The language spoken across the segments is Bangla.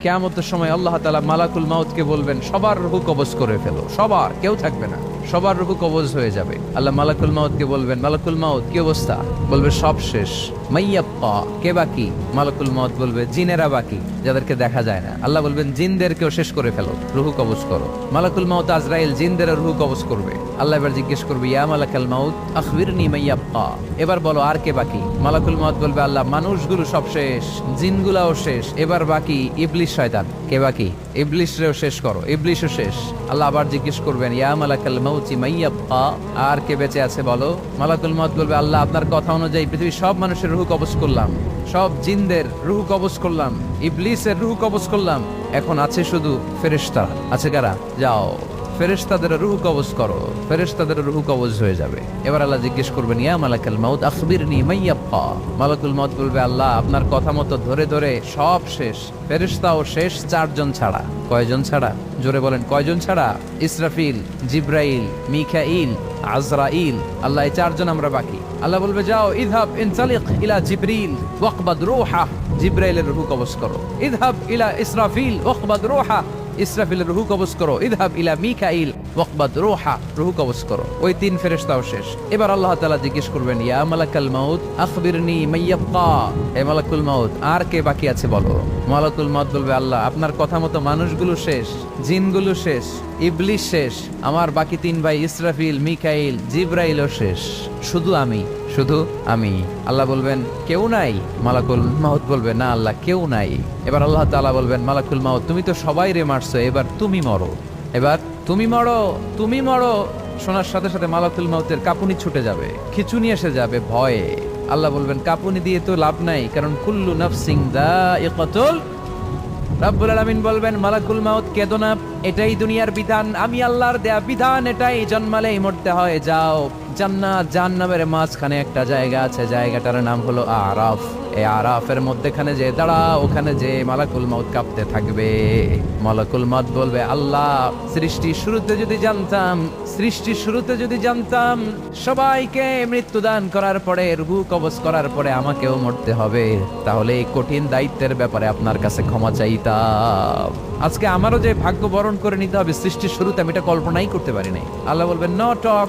কেয়ামতের সময় আল্লাহ তালা মালাকুল মাউতকে বলবেন, সবার রুহু কবজ করে ফেলো। সবার, কেউ থাকবে না। সবার রুহু কবজ হয়ে যাবে। আল্লাহ মালাকুল মাউতকে বলবেন, মালাকুল মাউত, কি অবস্থা? বলবে, সব শেষ। মাইয়াপ্পা, কে বাকি? মালাকুল মাউত বলবে, জিনেরা বাকি, যাদেরকে দেখা যায় না। আল্লাহ বলবেন শেষ করে ফেলো, রুহু করো। মালাকুল মাউত আজরাইল জিনদের রুহু করবে। আল্লাহ এবার জিজ্ঞেস করবে, ইয়া মালাকাল মাউত আখবিরনি মাইয়াপ্পা। এবার বলো, আর কে বাকি? মালাকুল মাউত বলবে, আল্লাহ, মানুষগুলো সব শেষ, জিনগুলাও শেষ, এবার বাকি ইবলিশ শয়তান। কে বাকি? ইবলিশরেও শেষ করো, ইবলিশও শেষ। আল্লাহ আবার জিজ্ঞেস করবেন, ইয়া মালাকাল মাউতি মাইয়াপ্পা, আর কে বেঁচে আছে বলো? মালাকুল মাউত বলবে, আল্লাহ, আপনার কথা অনুযায়ী পৃথিবীর সব মানুষের রুহু কবজ করলাম। সব জিনদের রুহু কবজ করলাম। ইবলিসের রুহু কবজ করলাম। এখন আছে শুধু ফেরেশতা। আছে কারা? যাও। ফেরেশতাদের রুহু কবজ করো। ফেরেশতাদের রুহু কবজ হয়ে যাবে। এবার আল্লাহ জিজ্ঞেস করবেন, ইয়া মালাকাল মাউত, আখবিরনি মাইয়াপ্পা মালাকুল মাউত বলবে, আল্লাহ, আপনার কথা মতো ধরে ধরে সব শেষ। ফেরেশতাও শেষ চারজন ছাড়া। কয়জন ছাড়া? জোরে বলেন, কয়জন ছাড়া? ইসরাফিল, জিব্রাইল, মিখাইল, আজরাইল। আল্লাহ, এই চারজন আমরা বাকি। আল্লাহ বলবে যাও ইদহাব ইনসালিক ইলা জিবরিল ওয়াকবাদ রূহা জিব্রাইলের রুহু কবজ করো ইদহাব ইলা ইসরাফিল ওয়াকবাদ রূহা ইসরাফিলের রুহু কবজ করো, ইদহাব ইলা মিকাইল ওয়াকবাদ রোহা, রুহু কবজ করো। ওই তিন ফেরেস্তাও শেষ। এবার আল্লাহ তাআলা জিজ্ঞেস করবেন, ইয়া মালাকাল মাউত, আখবিরনি মাইয়াবকা এ মালাকুল মাউত, আর কে বাকি আছে বলো? মালাকুল মাউত বলবে, আল্লাহ, আপনার কথা মতো মানুষগুলো শেষ, জিনগুলো শেষ ইবলিশ শেষ, আমার বাকি তিন ভাই ইসরাফিল, মিকাইল, জিব্রাইলও শেষ, শুধু আমি। শুধু আমি। আল্লাহ বলবেন, কেউ নাই? মালাকুল মাহত বলবে, না আল্লাহ, কেউ নাই। এবার আল্লাহ তাআলা বলবেন, মালাকুল মাহত তুমি তো সবাই রে মারছো, এবার তুমি মরো। এবার, তুমি মরো তুমি মরো। শোনার সাথে সাথে মালাকুল মাউতের কাপুনি ছুটে যাবে, খিচুনি এসে যাবে ভয়ে। আল্লাহ বলবেন, কাপুনি দিয়ে তো লাভ নাই, কারণ কুল্লু নাফসিং দা ইকতুল রাব্বুল আলামিন বলবেন, মালাকুল মাউত, কেদো এটাই দুনিয়ার বিধান। আমি আল্লাহর দেয়া বিধান, এটাই জন্মালেই মরতে হয়, যাও। জান্নাত জাহান্নামের মাঝখানে একটা জায়গা আছে, জায়গাটার নাম হলো আরাফ। এই আরাফের মধ্যেখানে যে দাঁড়া ওখানে যে মালাকুল মাউত কাঁপতে থাকবে। মালাকুল মাউত বলবে, আল্লাহ সৃষ্টির শুরুতে যদি জানতাম সৃষ্টির শুরুতে যদি জানতাম, সবাইকে মৃত্যুদান করার পরে, রুহু কবজ করার পরে আমাকেও মরতে হবে। তাহলে এই কঠিন দায়িত্বের ব্যাপারে আপনার কাছে ক্ষমা চাইতাম। আজকে আমারও যে ভাগ্য বরণ করে নিতে হবে সৃষ্টির শুরুতে আমি এটা কল্পনাই করতে পারি নাই। আল্লাহ বলবেন ন টক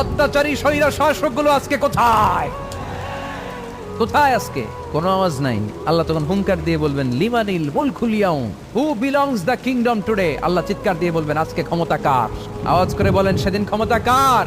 অত্যাচারী স্বৈরা শাসকগুলো আজকে কোথায়? কোথায় আজকে? কোনো আওয়াজ নাই। আল্লাহ তখন হুঙ্কার দিয়ে বলবেন লিমানিল মুলকুল ইয়াউম, who belongs the kingdom today. Allah চিৎকার দিয়ে বলবেন, আজকে ক্ষমতা কার? আওয়াজ করে বলেন, সেদিন ক্ষমতা কার?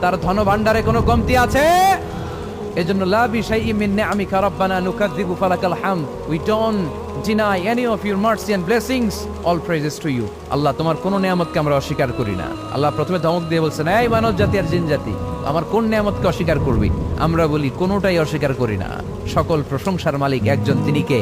তার ধন ভান্ডারে কোনো কমতি আছে? এজন্য লা বিশাইই মিন নিআমিকা রাব্বানা নুকাযযিবু ফালাকাল হামদ। We don't deny any of your mercy and blessings all praises to you Allah, তোমার কোন নিয়ামতকে আমরা অস্বীকার করি না। আল্লাহ প্রথমে ধমক দিয়ে বলছেন, এই মানব জাতি আর জিন জাতি, আমার কোন নিয়ামতকে অস্বীকার করবি? আমরা বলি, কোনোটাই অস্বীকার করি না। সকল প্রশংসার মালিক একজন তিনি কে?